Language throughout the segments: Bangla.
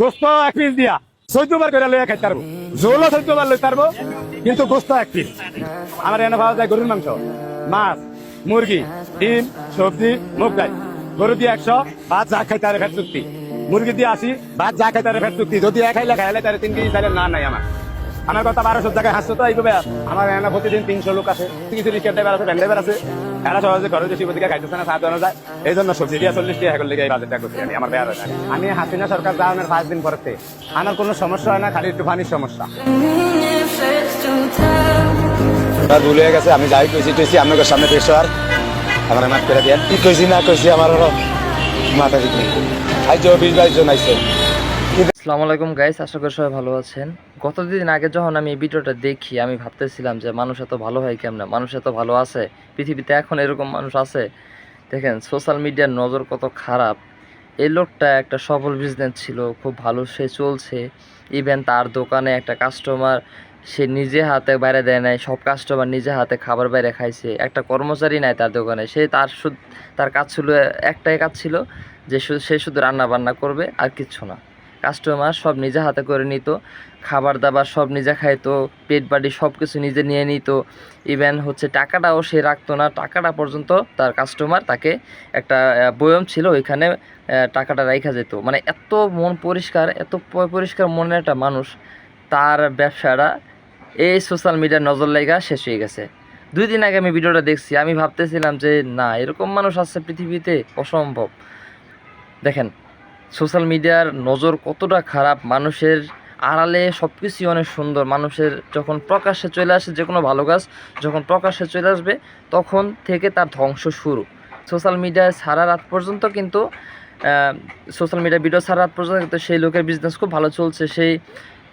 গোস্ত এক পিস দিয়া। চৈদ্যবার করে লইয়া খাইতে পারব। জোলও চৈদ্যবার লইতে পারব, কিন্তু গোস্ত এক পিস আমার এনে পাওয়া যায় গরুর মাংস। মাছ, মুরগি, ডিম, সবজি, মুগ ডাল। গরু দিয়ে একশো, ভাত যা খাইতে পারে ফেট চুক্তি। মুরগি দিয়ে আসি ভাত যা খাইতে পারে ফেট চুক্তি। যদি এক খাইলে খাইলে তাহলে তিন কেজি চাইলে না নাই আমার। আমার কথা বারোশো জায়গায় হাসছো তো এইভাবে আমার এনে প্রতিদিন তিনশো লোক আছে। কিছু রিক্সা ড্রাইভার আছে ভ্যান ড্রাইভার আছে এরা সহজে ঘরে বেশি দিকে খাইতেছে না যায়। এই জন্য সবজি চল্লিশ টাকা লেগে এই করছি আমি, আমার আমি হাসিনা সরকার পাঁচ দিন আমার কোনো সমস্যা হয় না, খালি একটু পানির সমস্যা। ভুল হয়ে গেছে, আমি যাই কইছি কইছি আপনাদের সামনে পেশ হওয়ার। আমার মাফ করে দিয়ে কি কইছি না কইছি, আমার মাথা ঠিক নেই। বিশ বাইশ জন আইসে আসসালামু আলাইকুম গাইস আশা করি সবাই ভালো আছেন। গত দিন আগে যখন আমি এই ভিডিওটা দেখি, আমি ভাবতেছিলাম যে মানুষ এত ভালো হয় কেমন? মানুষ এত ভালো আছে, পৃথিবীতে এখন এরকম মানুষ আছে। দেখেন সোশ্যাল মিডিয়ার নজর কত খারাপ। এই লোকটা একটা সফল বিজনেস ছিল, খুব ভালো সে চলছে। ইভেন তার দোকানে একটা কাস্টমার সে নিজে হাতে বাইরে দেয় নাই, সব কাস্টমার নিজে হাতে খাবার বাইরে খাইছে। একটা কর্মচারী নাই তার দোকানে, সে তার তার কাজ ছিল, একটাই কাজ ছিল যে সে শুধু রান্না বান্না করবে আর কিচ্ছু না। কাস্টমার সব নিজে হাতে করে নিত খাবার দাবার সব নিজে খাইতো পেট বাড়ি সব কিছু নিজে নিয়ে নিত। ইভেন হচ্ছে টাকাটাও সে রাখতো না, টাকাটা পর্যন্ত তার কাস্টমার তাকে একটা বয়ম ছিল ওইখানে টাকাটা রাখা যেত। মানে এত মন পরিষ্কার, এত পরিষ্কার মনের একটা মানুষ, তার ব্যবসাটা এই সোশ্যাল মিডিয়ার নজর লেগা শেষ হয়ে গেছে। দুই দিন আগে আমি ভিডিওটা দেখছি, আমি ভাবতেছিলাম যে, না, এরকম মানুষ আছে পৃথিবীতে, অসম্ভব। দেখেন সোশ্যাল মিডিয়ার নজর কতটা খারাপ, মানুষের আড়ালে সব কিছুই অনেক সুন্দর। মানুষের যখন প্রকাশ্যে চলে আসে যে কোনো ভালো কাজ, যখন প্রকাশ্যে চলে আসবে, তখন থেকে তার ধ্বংস শুরু। সোশ্যাল মিডিয়ায় সারা রাত পর্যন্ত কিন্তু সোশ্যাল মিডিয়া ভিডিও সারা রাত পর্যন্ত কিন্তু সেই লোকের বিজনেস খুব ভালো চলছে। সেই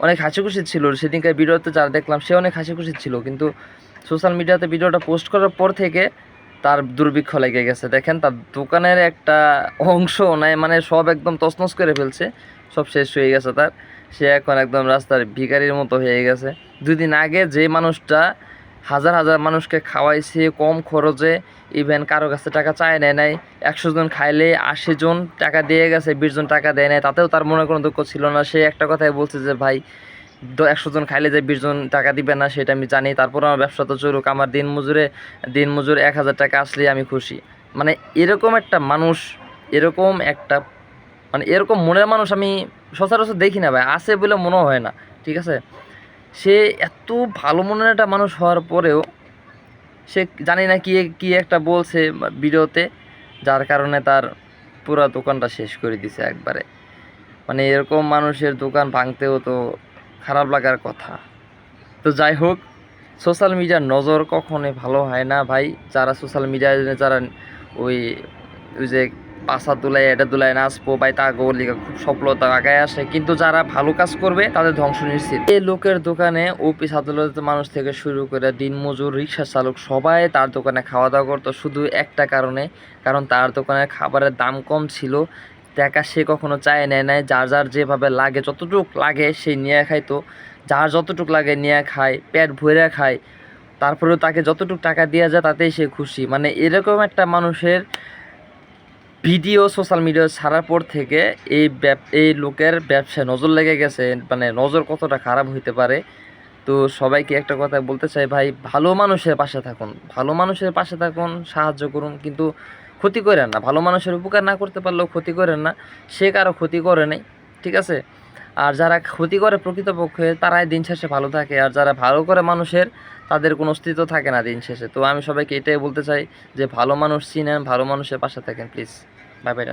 অনেক হাসি খুশি ছিল। সেদিনকার ভিডিওতে যারা দেখলাম, সে অনেক হাসি খুশি ছিল। কিন্তু সোশ্যাল মিডিয়াতে ভিডিওটা পোস্ট করার পর থেকে তার দুর্ভিক্ষ লেগে গেছে। দেখেন, তার দোকানের একটা অংশ নাই মানে সব একদম তছনছ করে ফেলছে। সব শেষ হয়ে গেছে তার। সে এখন একদম রাস্তার ভিখারির মতো হয়ে গেছে। দুদিন আগে যে মানুষটা হাজার হাজার মানুষকে খাওয়াইছে, কম খরচে ইভেন কারও কাছে টাকা চায় নেয় নাই, একশো জন খাইলে আশি জন টাকা দিয়ে গেছে, বিশ জন টাকা দেয় নাই, তাতেও তার মনে কোনো দুঃখ ছিল না। সে একটা কথাই বলছে যে, ভাই একশো জন খাইলে যে বিশ জন টাকা দিবে না, সেটা আমি জানি। তারপর আমার ব্যবসা তো চলুক। আমার দিন মজুরে দিন মজুর এক হাজার টাকা আসলে আমি খুশি। মানে এরকম একটা মানুষ, এরকম একটা মানে এরকম মনের মানুষ আমি সচরাচর দেখি না ভাই। আছে বলে মনে হয় না, ঠিক আছে? সে এত ভালো মনের একটা মানুষ হওয়ার পরেও সে জানি না কি কি একটা বলছে ভিডিওতে, যার কারণে তার পুরো দোকানটা শেষ করে দিছে একবারে। মানে এরকম মানুষের দোকান ভাঙতেও তো খারাপ লাগার কথা। তো যাই হোক সোশ্যাল মিডিয়ার নজর কখনোই ভালো হয় না ভাই। যারা সোশ্যাল মিডিয়ায় যারা ওই ওই যে পাশা তুলায় এটা তুলায় নাচবো ভাই তা লিগা খুব সফলতা আগায় আসে। কিন্তু যারা ভালো কাজ করবে, তাদের ধ্বংস নিশ্চিত। এই লোকের দোকানে অফিস আদালতের মানুষ থেকে শুরু করে দিনমজুর, রিক্সা চালক সবাই তার দোকানে খাওয়া দাওয়া করতো। শুধু একটা কারণে, কারণ তার দোকানে খাবারের দাম কম ছিল। টাকা সে কখনো চায় নেয় নাই, যার যার যেভাবে লাগে, যতটুক লাগে সে নিয়ে খাইতো যার যতটুক লাগে নিয়ে খায়, পেট ভরে খায়, তারপরেও তাকে যতটুক টাকা দেওয়া যায় তাতেই সে খুশি। মানে এরকম একটা মানুষের ভিডিও সোশ্যাল মিডিয়া ছাড়ার পর থেকে এই এই লোকের ব্যবসায় নজর লেগে গেছে মানে নজর কতটা খারাপ হইতে পারে। তো সবাইকে একটা কথা বলতে চাই, ভাই, ভালো মানুষের পাশে থাকুন, ভালো মানুষের পাশে থাকুন, সাহায্য করুন, কিন্তু ক্ষতি করেন না, ভালো মানুষের উপকার না করতে পারলেও ক্ষতি করেন না, সে কারও ক্ষতি করে নেই, ঠিক আছে? আর যারা ক্ষতি করে প্রকৃতপক্ষে, তারাই দিন শেষে ভালো থাকে, আর যারা ভালো করে মানুষের, তাদের কোনো অস্তিত্ব থাকে না দিন শেষে। তো আমি সবাইকে এটাই বলতে চাই যে, ভালো মানুষ চিনেন, ভালো মানুষের পাশে থাকেন প্লিজ বাই বাই